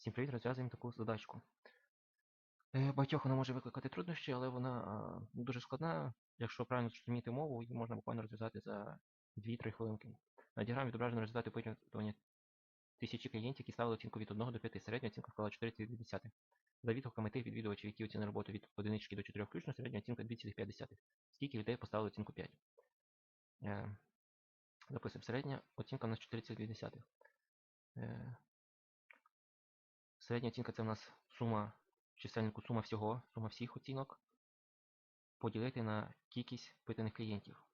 Всім привіт, розв'язуємо таку задачку. Е, Багатьох вона може викликати труднощі, але вона дуже складна. Якщо правильно зрозуміти мову, її можна буквально розв'язати за 2-3 хвилинки. На діаграмі відображено результати опитування тисячі клієнтів, які ставили оцінку від 1 до 5. Середня оцінка склала 4,2. За відгуками тих відвідувачів, які оцінили роботу від 1 до 4 включно, середня оцінка 2,5. Скільки людей поставили оцінку 5? Е, Записуємо. Середня оцінка у нас 4,2. Середня оцінка це у нас сума чисельнику сума всього, сума всіх оцінок, поділити на кількість питаних клієнтів.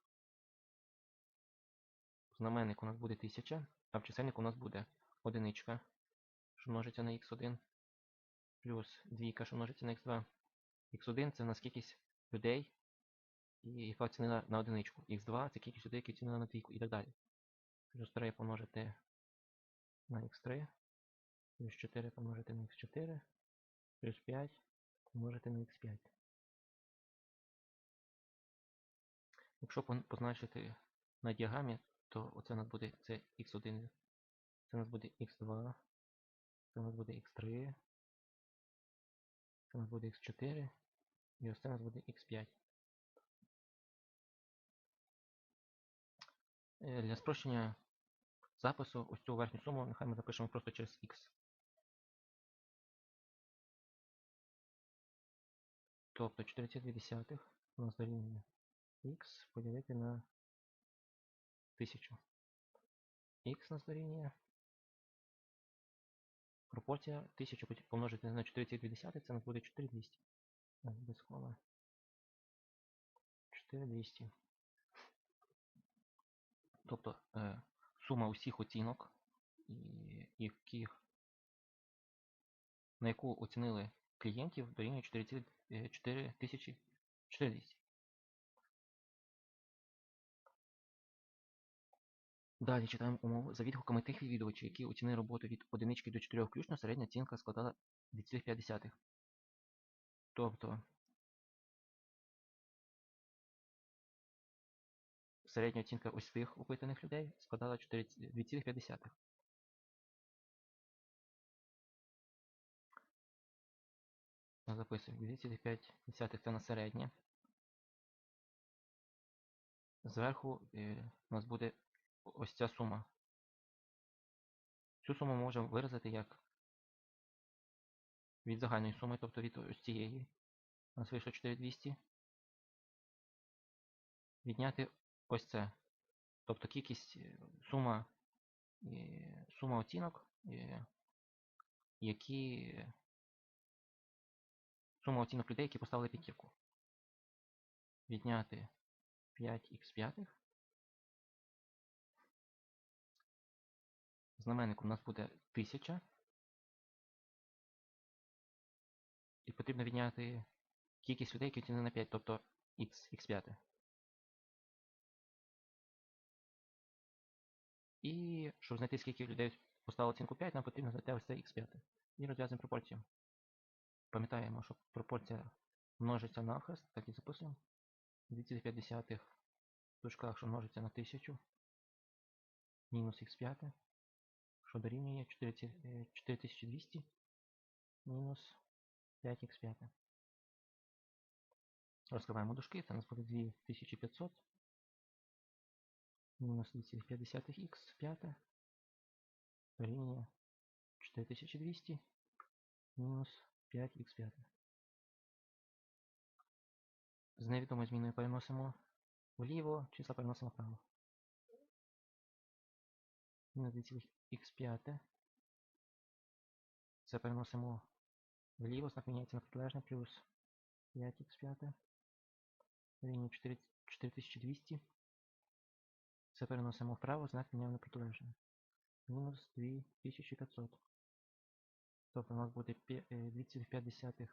В знаменнику у нас буде 1000, а в чисельнику у нас буде одиничка, що множиться на x1, плюс двійка, що множиться на x2. x1 це у нас кількість людей, яка оцінила на одиничку. x2 це кількість людей, які оцінили на двійку і так далі. Плюс 3 помножити на x3, плюс 4 помножити на x4, плюс 5 помножити на x5. Якщо позначити на діаграмі, то оце у нас буде це x1, це у нас буде x2, це у нас буде x3, це у нас буде x4, і ось це у нас буде x5. Е, Для спрощення запису ось цю верхню суму нехай ми запишемо просто через x. Тобто 4,2 у нас дорівнює x поділити на 1000. x у нас дорівнює. Пропорція 1000 поті- помножити на 4,2 це буде 4200. Без кола. 4200. Тобто е, сума усіх оцінок, і, яких, на яку оцінили клієнтів, дорівнює 4400 4200. Далі читаємо умову. За відгуками тих відвідувачів, які оцінили роботу від 1 до 4 включно, середня оцінка складала 2,5. Тобто середня оцінка ось цих опитаних людей складала 4 2,5. Записуємо 2,5 це на середнє. Зверху е, у нас буде ось ця сума. Цю суму ми можемо виразити як від загальної суми, тобто від ось цієї. У нас вийшло 4200. Відняти ось це. Тобто кількість е, сума, е, сума оцінок, які сума оцінок людей, які поставили п'ятірку. Відняти 5х5. Знаменник у нас буде 1000. І потрібно відняти кількість людей, які оцінили на 5, тобто x, x5. І щоб знайти, скільки людей поставило оцінку 5, нам потрібно знайти ось це x5. І розв'язуємо пропорцію. Пам'ятаємо, що пропорція множиться навхрест, так і записуємо. 2,5 в дужках, що множиться на 1000, мінус x5, що дорівнює 4 ці- е, 4200 мінус 5х5. Розкриваємо дужки, це у нас буде 2500 мінус 2,5х5 дорівнює 4200 мінус 5х5. З невідомою зміною переносимо вліво, числа переносимо вправо. Мінус 2,х5. Це переносимо вліво, знак міняється на протилежне, плюс 5х5. Рівня 4200. Це переносимо вправо, знак міняємо на протилежне. Мінус 2500. Тобто у нас буде е, 2,5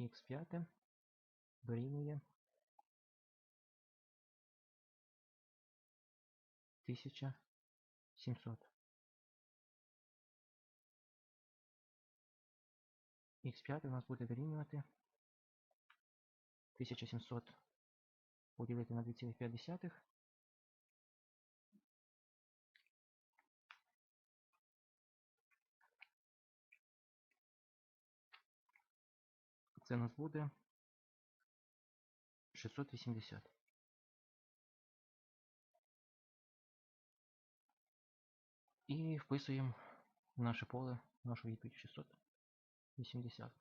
х5 дорівнює 1700. Х5 у нас буде дорівнювати 1700 поділити на 2,5 Це у нас буде 680. І вписуємо в наше поле нашу відповідь 680.